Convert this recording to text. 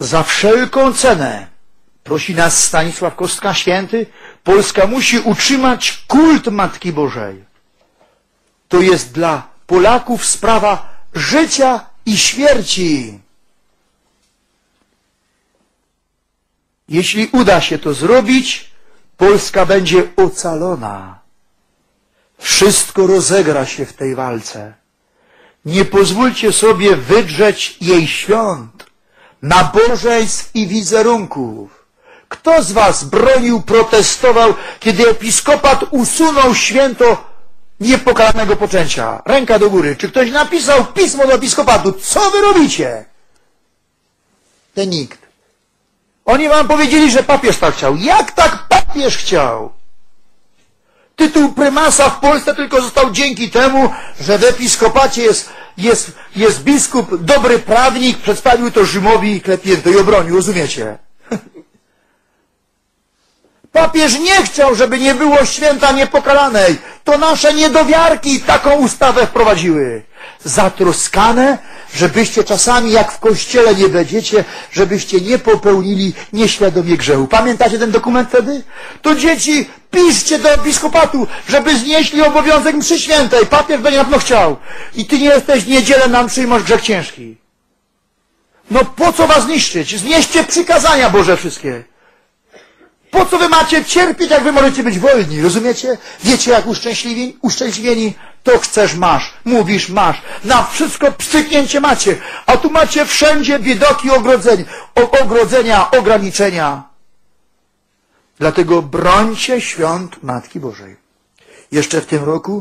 Za wszelką cenę, prosi nas Stanisław Kostka Święty, Polska musi utrzymać kult Matki Bożej. To jest dla Polaków sprawa życia i śmierci. Jeśli uda się to zrobić, Polska będzie ocalona. Wszystko rozegra się w tej walce. Nie pozwólcie sobie wydrzeć jej świąt, nabożeństw i wizerunków. Kto z was bronił, protestował, kiedy episkopat usunął święto niepokalanego poczęcia? Ręka do góry. Czy ktoś napisał pismo do episkopatu? Co wy robicie? To nikt. Oni wam powiedzieli, że papież tak chciał. Jak tak papież chciał? Tytuł prymasa w Polsce tylko został dzięki temu, że w episkopacie jest, jest, jest biskup, dobry prawnik, przedstawił to Rzymowi i klepnięto i obronił, rozumiecie? Papież nie chciał, żeby nie było święta niepokalanej. To nasze niedowiarki taką ustawę wprowadziły. Zatroskane, żebyście czasami jak w kościele nie będziecie, żebyście nie popełnili nieświadomie grzechu. Pamiętacie ten dokument wtedy? To dzieci, piszcie do episkopatu, żeby znieśli obowiązek mszy świętej. Papież będzie na pewno chciał. I ty nie jesteś niedzielę nam przyjmasz grzech ciężki. No po co was niszczyć? Znieście przykazania Boże wszystkie. Po co wy macie cierpieć, jak wy możecie być wolni? Rozumiecie? Wiecie, jak uszczęśliwieni? uszczęśliwieni? To chcesz, masz. Mówisz, masz. Na wszystko pstryknięcie macie. A tu macie wszędzie biedoki ogrodzeń, ogrodzenia, ograniczenia. Dlatego brońcie świąt Matki Bożej. Jeszcze w tym roku